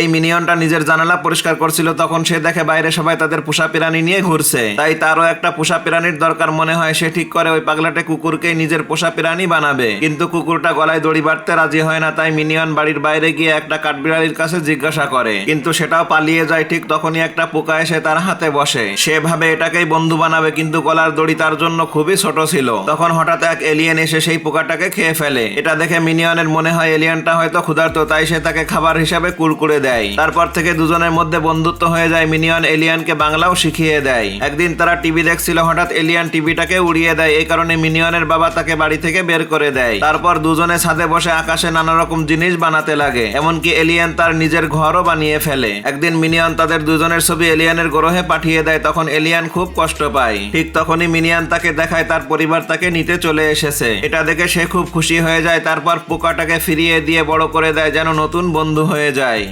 এই মিনিয়নটা নিজের জানালা পরিষ্কার করছিল, তখন সে দেখে বাইরে সবাই তাদের পোষা প্রাণী নিয়ে ঘুরছে। তাই তারও একটা পোষা প্রাণীর দরকার মনে হয়, সে ঠিক করে ওই পাগলাটে কুকুরকে নিজের পোষা প্রাণী বানাবে। কিন্তু কুকুরটা গলায় দড়ি বাড়তে রাজি হয় না, তাই মিনিয়ন বাড়ির বাইরে গিয়ে একটা কাঠবিড়ালির কাছে জিজ্ঞাসা করে। কিন্তু সেটাও পালিয়ে যায় ঠিক তখনই একটা পোকা এসে তার হাতে বসে। সে ভাবে এটাকেই বন্ধু বানাবে, কিন্তু গলার দড়ি তার জন্য খুবই ছোট ছিল। তখন হঠাৎ এক এলিয়েন এসে সেই পোকাটাকে খেয়ে ফেলে। এটা দেখে মিনিয়নের মনে হয় এলিয়েনটা হয়তো ক্ষুধার্ত, তাই সে তাকে খাবার হিসাবে কুরকুরে দেয়। তারপর থেকে দুজনের মধ্যে বন্ধুত্ব হয়ে যায় মিনিয়ন এলিয়ানকে বাংলাও শিখিয়ে দেয়। একদিন তারা টিভি দেখছিল, হঠাৎ এলিয়ান টিভিটাকে উড়িয়ে দেয়। এই কারণে মিনিয়নের বাবা তাকে বাড়ি থেকে বের করে দেয়। তারপর দুজনে ছাদে বসে আকাশে নানা রকম জিনিস বানাতে লাগে, এমনকি এলিয়ান তার নিজের ঘরও বানিয়ে ফেলে। একদিন মিনিয়ন তাদের দুজনের ছবি এলিয়ানের গ্রহে পাঠিয়ে দেয়, তখন এলিয়ান খুব কষ্ট পায়। ঠিক তখনই মিনিয়ান তাকে দেখায়, তার পরিবার তাকে নিতে চলে এসেছে। এটা দেখে সে খুব খুশি হয়ে যায়, তারপর পোকাটাকে ফিরিয়ে দিয়ে বড় করে দেয়, যেন নতুন বন্ধু হয়ে যায়।